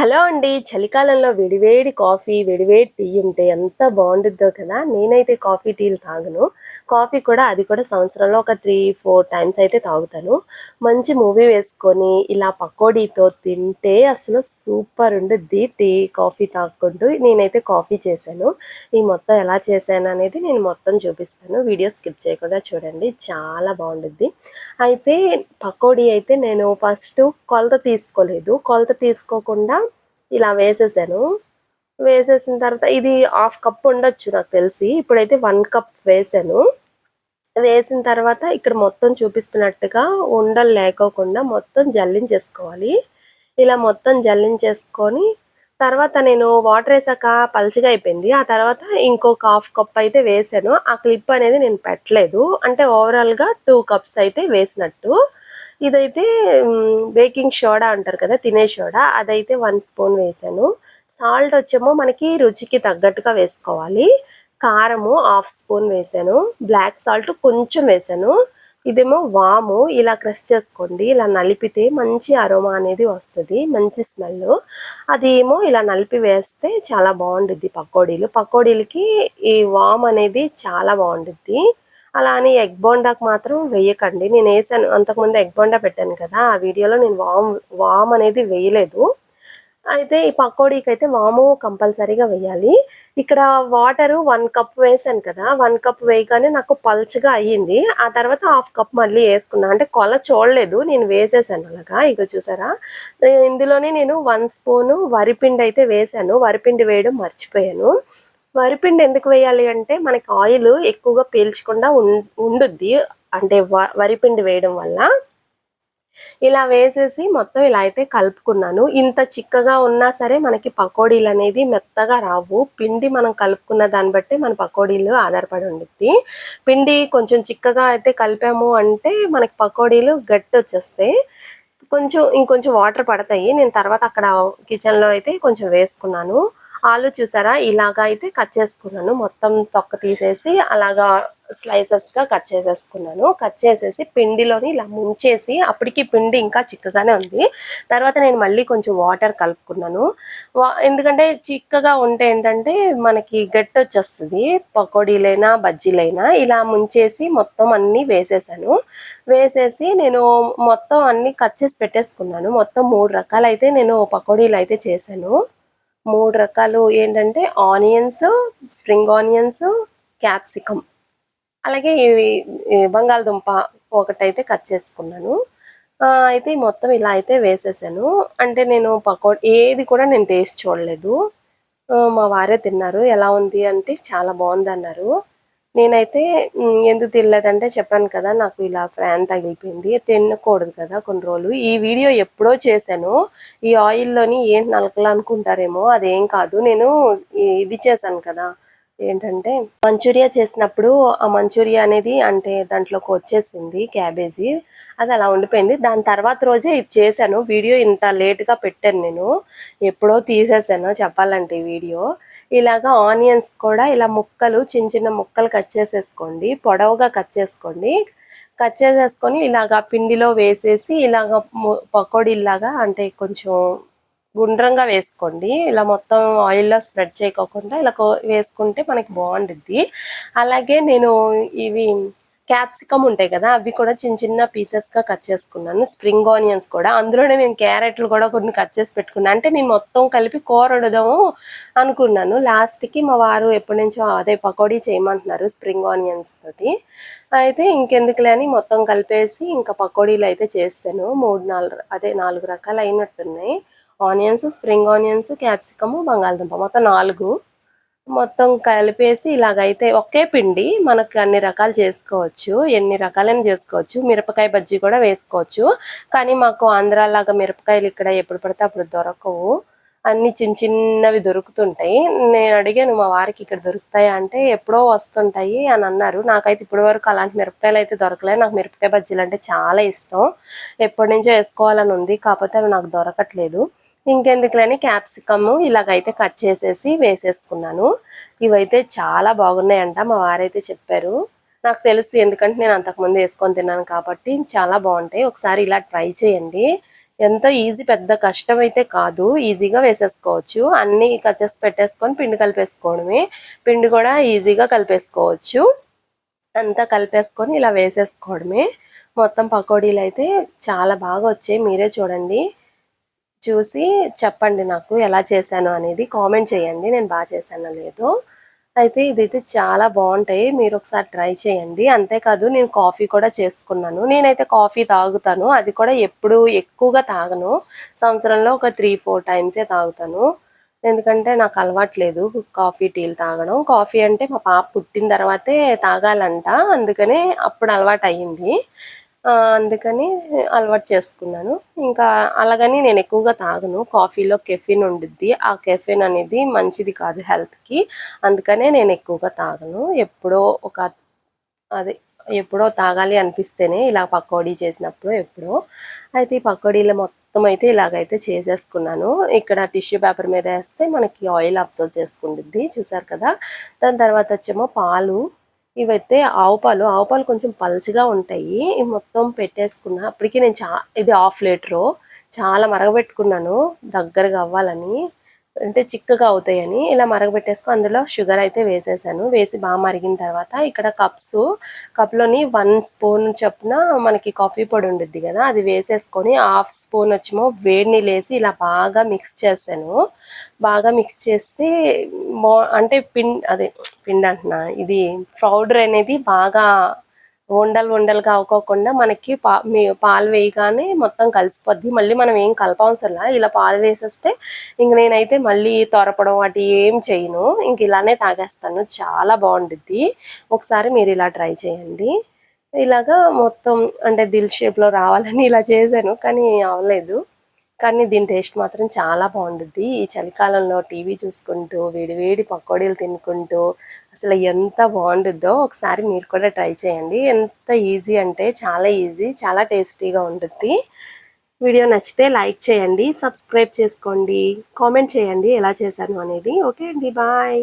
Hello అండి. చలికాలంలో వేడివేడి కాఫీ వేడివేడి టీ ఉంటే ఎంత బాగుంటుందో కదా. నేనైతే కాఫీ టీలు తాగను. కాఫీ కూడా అది కూడా సంవత్సరంలో ఒక త్రీ ఫోర్ టైమ్స్ అయితే తాగుతాను. మంచి మూవీ వేసుకొని ఇలా పకోడీతో తింటే అసలు సూపర్ ఉండుద్ది టీ కాఫీ తాగుకుంటూ నేనైతే కాఫీ చేశాను. ఈ మొత్తం ఎలా చేశాను అనేది నేను మొత్తం చూపిస్తాను. వీడియో స్కిప్ చేయకుండా చూడండి. చాలా బాగుండుద్ది. అయితే పకోడీ అయితే నేను ఫస్ట్ కొలత తీసుకోలేదు. కొలత తీసుకోకుండా ఇలా వేసేసాను. వేసేసిన తర్వాత ఇది హాఫ్ కప్ ఉండొచ్చు నాకు తెలిసి. ఇప్పుడైతే వన్ కప్ వేసాను. వేసిన తర్వాత ఇక్కడ మొత్తం చూపిస్తున్నట్టుగా ఉండలు లేకోకుండా మొత్తం జల్లించేసుకోవాలి. ఇలా మొత్తం జల్లించేసుకొని తర్వాత నేను వాటర్ వేసాక పల్చగా అయిపోయింది. ఆ తర్వాత ఇంకొక హాఫ్ కప్ అయితే వేసాను. ఆ క్లిప్ అనేది నేను పెట్టలేదు. అంటే ఓవరాల్గా టూ కప్స్ అయితే వేసినట్టు. ఇదైతే బేకింగ్ సోడా అంటారు కదా తినే సోడా అదైతే వన్ స్పూన్ వేసాను. సాల్ట్ వచ్చేమో మనకి రుచికి తగ్గట్టుగా వేసుకోవాలి. కారము హాఫ్ స్పూన్ వేసాను. బ్లాక్ సాల్ట్ కొంచెం వేసాను. ఇదేమో వాము ఇలా క్రష్ చేసుకోండి. ఇలా నలిపితే మంచి అరోమా అనేది వస్తుంది మంచి స్మెల్. అది ఏమో ఇలా నలిపి వేస్తే చాలా బాగుంటుంది పకోడీలు. పకోడీలకి ఈ వామ్ అనేది చాలా బాగుంటుంది అలా అని ఎగ్ బోండాకు మాత్రం వేయకండి నేను వేసాను అంతకుముందు ఎగ్ బోండా పెట్టాను కదా ఆ వీడియోలో నేను వామ్ వామ్ అనేది వేయలేదు. అయితే ఈ పకోడీకి అయితే వాము కంపల్సరీగా వేయాలి. ఇక్కడ వాటరు వన్ కప్ వేసాను కదా వన్ కప్ వేయగానే నాకు పల్చగా అయ్యింది. ఆ తర్వాత హాఫ్ కప్ మళ్ళీ వేసుకున్నా. అంటే కొల చూడలేదు నేను వేసేసాను అలాగా. ఇక చూసారా? ఇందులోనే నేను వన్ స్పూను వరిపిండి అయితే వేసాను. వరిపిండి వేయడం మర్చిపోయాను. వరిపిండి ఎందుకు వేయాలి అంటే మనకి ఆయిల్ ఎక్కువగా పీల్చకుండా ఉండుద్ది. అంటే వరిపిండి వేయడం వల్ల. ఇలా వేసేసి మొత్తం ఇలా అయితే కలుపుకున్నాను. ఇంత చిక్కగా ఉన్నా సరే మనకి పకోడీలు అనేది మెత్తగా రావు. పిండి మనం కలుపుకున్న దాన్ని బట్టి మన పకోడీలు ఆధారపడి ఉండిద్ది. పిండి కొంచెం చిక్కగా అయితే కలిపాము అంటే మనకి పకోడీలు గట్టి వచ్చేస్తాయి కొంచెం ఇంకొంచెం వాటర్ పడతాయి. నేను తర్వాత అక్కడ కిచెన్లో అయితే కొంచెం వేసుకున్నాను. ఆలు చూసారా? ఇలాగా అయితే కట్ చేసుకున్నాను. మొత్తం తొక్క తీసేసి అలాగా స్లైసెస్గా కట్ చేసేసుకున్నాను. కట్ చేసేసి పిండిలోని ఇలా ముంచేసి అప్పటికి పిండి ఇంకా చిక్కగానే ఉంది. తర్వాత నేను మళ్ళీ కొంచెం వాటర్ కలుపుకున్నాను. ఎందుకంటే చిక్కగా ఉంటే ఏంటంటే మనకి గట్టి వచ్చేస్తుంది. పకోడీలైనా బజ్జీలైనా ఇలా ముంచేసి మొత్తం అన్నీ వేసేసాను. వేసేసి నేను మొత్తం అన్నీ కట్ చేసి పెట్టేసుకున్నాను. మొత్తం మూడు రకాలైతే నేను పకోడీలు అయితే చేశాను. మూడు రకాలు ఏంటంటే ఆనియన్స్ స్ప్రింగ్ ఆనియన్స్ క్యాప్సికమ్ అలాగే ఇవి బంగాళదుంప ఒకటైతే కట్ చేసుకున్నాను. అయితే మొత్తం ఇలా అయితే వేసేసాను. అంటే నేను పకో ఏది కూడా నేను టేస్ట్ చూడలేదు. మా వారే తిన్నారు. ఎలా ఉంది అంటే చాలా బాగుంది అన్నారు నేనైతే ఎందుకు తినలేదంటే చెప్పాను కదా నాకు ఇలా ఫ్యాన్ తగిలిపోయింది తినకూడదు కదా కొన్ని రోజులు. ఈ వీడియో ఎప్పుడో చేశాను. ఈ ఆయిల్లోని ఏం నలకలు అనుకుంటారేమో అదేం కాదు. నేను ఇది చేశాను కదా ఏంటంటే మంచూరియా చేసినప్పుడు ఆ మంచూరియా అనేది అంటే దాంట్లోకి వచ్చేసింది క్యాబేజీ అది అలా ఉండిపోయింది. దాని తర్వాత రోజే ఇది చేశాను. వీడియో ఇంత లేట్గా పెట్టాను నేను. ఎప్పుడో తీసేసాను చెప్పాలంటే ఈ వీడియో. ఇలాగా ఆనియన్స్ కూడా ఇలా ముక్కలు చిన్న చిన్న ముక్కలు కట్ చేసేసుకోండి. పొడవుగా కట్ చేసుకోండి. కట్ చేసేసుకొని ఇలాగా పిండిలో వేసేసి ఇలాగ పకోడీలాగా అంటే కొంచెం గుండ్రంగా వేసుకోండి. ఇలా మొత్తం ఆయిల్లో స్ప్రెడ్ చేయకోకుండా ఇలా వేసుకుంటే మనకి బాగుంటుంది అలాగే నేను ఇవి క్యాప్సికమ్ ఉంటాయి కదా అవి కూడా చిన్న చిన్న పీసెస్గా కట్ చేసుకున్నాను. స్ప్రింగ్ ఆనియన్స్ కూడా. అందులోనే నేను క్యారెట్లు కూడా కొన్ని కట్ చేసి పెట్టుకున్నాను అంటే నేను మొత్తం కలిపి కూర వండుదాము అనుకున్నాను లాస్ట్కి మా వారు ఎప్పటి నుంచో అదే పకోడీ చేయమంటున్నారు స్ప్రింగ్ ఆనియన్స్ తోటి. అయితే ఇంకెందుకులే అని మొత్తం కలిపేసి ఇంకా పకోడీలు అయితే చేస్తాను. మూడు నాలుగు అదే నాలుగు రకాలు అయినట్టున్నాయి. ఆనియన్స్ స్ప్రింగ్ ఆనియన్స్ క్యాప్సికము బంగాళదుంప. మొత్తం నాలుగు. మొత్తం కలిపేసి ఇలాగైతే ఒకే పిండి మనకు అన్ని రకాలు చేసుకోవచ్చు ఎన్ని రకాలైన చేసుకోవచ్చు. మిరపకాయ బజ్జీ కూడా వేసుకోవచ్చు. కానీ మాకు ఆంధ్రాలాగా మిరపకాయలు ఇక్కడ ఎప్పుడు పడితే అప్పుడు దొరకవు. అన్ని చిన్న చిన్నవి దొరుకుతుంటాయి. నేను అడిగాను మా వారికి ఇక్కడ దొరుకుతాయా? అంటే ఎప్పుడో వస్తుంటాయి అని అన్నారు. నాకైతే ఇప్పటి వరకు అలాంటి మిరపకాయలు అయితే దొరకలేదు. నాకు మిరపకాయ బజ్జీలు అంటే చాలా ఇష్టం. ఎప్పటి నుంచో వేసుకోవాలని ఉంది. కాకపోతే అవి నాకు దొరకట్లేదు. ఇంకెందుకులని క్యాప్సికమ్ ఇలాగైతే కట్ చేసేసి వేసేసుకున్నాను. ఇవైతే చాలా బాగున్నాయంట మా వారైతే చెప్పారు. నాకు తెలుసు ఎందుకంటే నేను అంతకుముందు వేసుకొని తిన్నాను కాబట్టి చాలా బాగుంటాయి. ఒకసారి ఇలా ట్రై చేయండి. ఎంతో ఈజీ పెద్ద కష్టం అయితే కాదు ఈజీగా వేసేసుకోవచ్చు. అన్నీ కచ్చెస్ పెట్టేసుకొని పిండి కలిపేసుకోవడమే. పిండి కూడా ఈజీగా కలిపేసుకోవచ్చు. అంతా కలిపేసుకొని ఇలా వేసేసుకోవడమే. మొత్తం పకోడీలు అయితే చాలా బాగా వచ్చాయి. మీరే చూడండి. చూసి చెప్పండి నాకు ఎలా చేశాను అనేది కామెంట్ చేయండి. నేను బాగా చేశానో లేదో. అయితే ఇదైతే చాలా బాగుంటాయి. మీరు ఒకసారి ట్రై చేయండి. అంతేకాదు నేను కాఫీ కూడా చేసుకున్నాను. నేనైతే కాఫీ తాగుతాను. అది కూడా ఎప్పుడు ఎక్కువగా తాగను. సంవత్సరంలో ఒక త్రీ ఫోర్ టైమ్సే తాగుతాను. ఎందుకంటే నాకు అలవాట్లేదు కాఫీ టీలు తాగడం. కాఫీ అంటే మా పాప పుట్టిన తర్వాతే తాగాలంట. అందుకనే అప్పుడు అలవాటు అయ్యింది. అందుకని అలవాటు చేసుకున్నాను. ఇంకా అలాగని నేను ఎక్కువగా తాగను. కాఫీలో కెఫిన్ ఉండిద్ది. ఆ కెఫిన్ అనేది మంచిది కాదు హెల్త్కి. అందుకనే నేను ఎక్కువగా తాగను. ఎప్పుడో ఒక అది ఎప్పుడో తాగాలి అనిపిస్తేనే ఇలా పకోడీ చేసినప్పుడు ఎప్పుడో. అయితే ఈ పకోడీలు మొత్తం అయితే ఇలాగైతే చేసేసుకున్నాను. ఇక్కడ టిష్యూ పేపర్ మీద వేస్తే మనకి ఆయిల్ అబ్జర్వ్ చేసుకుంటుంది చూసారు కదా? దాని తర్వాత వచ్చేమో పాలు ఇవైతే ఆవు పాలు. ఆవు పాలు కొంచెం పలచగా ఉంటాయి. ఇవి మొత్తం పెట్టేసుకున్న. అప్పటికి నేను చా ఇది హాఫ్ లీటరు. చాలా మరగబెట్టుకున్నాను. దగ్గరగా అవ్వాలని. అంటే చిక్కగా అవుతాయని ఇలా మరగబెట్టేసుకో. అందులో షుగర్ అయితే వేసేసాను. వేసి బాగా మరిగిన తర్వాత ఇక్కడ కప్స్ కప్లోని వన్ స్పూన్ చొప్పున మనకి కాఫీ పొడి ఉండుద్ది కదా అది వేసేసుకొని హాఫ్ స్పూన్ వచ్చేమో వేడి నీళ్ళు వేసి ఇలా బాగా మిక్స్ చేశాను. బాగా మిక్స్ చేసి అంటే పిండ్ అదే పిండి అంటున్నా ఇది పౌడర్ అనేది బాగా ఉండలు ఉండలుగా అవ్వకోకుండా మనకి పా మీ పాలు వేయగానే మొత్తం కలిసిపోద్ది. మళ్ళీ మనం ఏం కలపవసరంలా ఇలా పాలు వేసేస్తే ఇంక నేనైతే మళ్ళీ తొరపడం వాటి ఏం చేయను. ఇంక ఇలానే తాగేస్తాను. చాలా బాగుంటుంది ఒకసారి మీరు ఇలా ట్రై చేయండి. ఇలాగా మొత్తం అంటే దిల్ షేప్లో రావాలని ఇలా చేశాను కానీ అవ్వలేదు కానీ దీని టేస్ట్ మాత్రం చాలా బాగుంటుంది ఈ చలికాలంలో టీవీ చూసుకుంటూ వేడివేడి పకోడీలు తినుకుంటూ అసలు ఎంత బాగుంటుందో ఒకసారి మీరు కూడా ట్రై చేయండి. ఎంత ఈజీ అంటే చాలా ఈజీ చాలా టేస్టీగా ఉంటుంది వీడియో నచ్చితే లైక్ చేయండి సబ్స్క్రైబ్ చేసుకోండి కామెంట్ చేయండి ఎలా చేశాను అనేది. ఓకే అండి బాయ్.